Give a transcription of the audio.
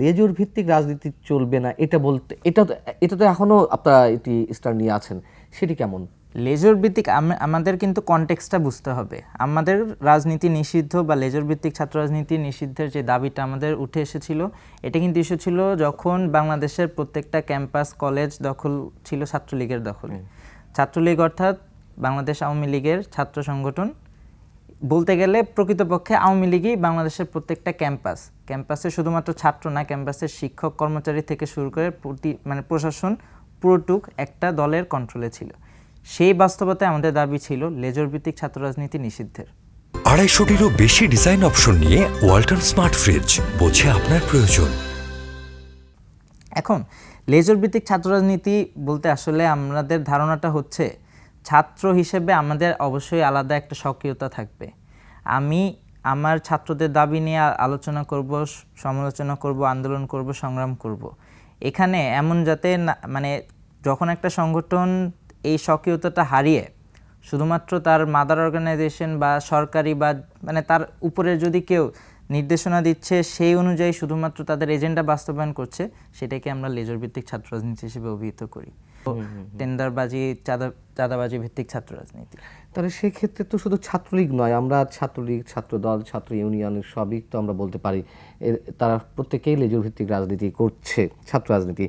লেজুর ভিত্তিক রাজনীতি চলবে না এটা বলতে এটা তো এটা তো এখনও আপনারা এটি স্টার নিয়ে আছেন সেটি কেমন? লেজর ভিত্তিক আমাদের কিন্তু কনটেক্সটা বুঝতে হবে। আমাদের রাজনীতি নিষিদ্ধ বা লেজর ভিত্তিক ছাত্র রাজনীতি নিষিদ্ধের যে দাবিটা আমাদের উঠে এসেছিল এটা কিন্তু ইস্যু ছিল যখন বাংলাদেশের প্রত্যেকটা ক্যাম্পাস কলেজ দখল ছিল ছাত্রলীগের দখলে। ছাত্রলীগ অর্থাৎ বাংলাদেশ আওয়ামী লীগের ছাত্র সংগঠন বলতে গেলে প্রকৃতপক্ষে আওয়ামী লীগই বাংলাদেশের প্রত্যেকটা ক্যাম্পাস। ক্যাম্পাসে শুধুমাত্র ছাত্র না ক্যাম্পাসের শিক্ষক কর্মচারী থেকে শুরু করে প্রতি মানে প্রশাসন পুরোটুক একটা দলের কন্ট্রোলে ছিল। সেই বাস্তবতায় আমাদের দাবি ছিল লেজর ভিত্তিক ছাত্র রাজনীতি নিষিদ্ধের। আড়াইশোটিরও বেশি ডিজাইন অপশন নিয়ে ওয়ালটন স্মার্ট ফ্রিজ বোঝে আপনার প্রয়োজন। এখন লেজর ভিত্তিক ছাত্র রাজনীতি বলতে আসলে আমাদের ধারণাটা হচ্ছে ছাত্র হিসেবে আমাদের অবশ্যই আলাদা একটা সক্রিয়তা থাকবে। আমি আমার ছাত্রদের দাবি নিয়ে আলোচনা করব সমালোচনা করব আন্দোলন করব সংগ্রাম করব। এখানে এমন যাতে না মানে যখন একটা সংগঠন এই সক্রিয়তাটা হারিয়ে শুধুমাত্র তার মাদার অর্গানাইজেশন বা সরকারি বা মানে তার উপরে যদি কেউ নির্দেশনা দিচ্ছে সেই অনুযায়ী শুধুমাত্র তাদের এজেন্ডা বাস্তবায়ন করছে সেটাকে আমরা লেজর ভিত্তিক ছাত্র রাজনীতি হিসেবে অভিহিত করি। টেন্ডারবাজি চাঁদা চাঁদাবাজি ভিত্তিক ছাত্র রাজনীতি। তাহলে সেক্ষেত্রে তো শুধু ছাত্রলীগ নয়, আমরা ছাত্রলীগ, ছাত্রদল, ছাত্র ইউনিয়নের সবই তো আমরা বলতে পারি তারা প্রত্যেকেই লেজুর ভিত্তিক রাজনীতি করছে, ছাত্র রাজনীতি।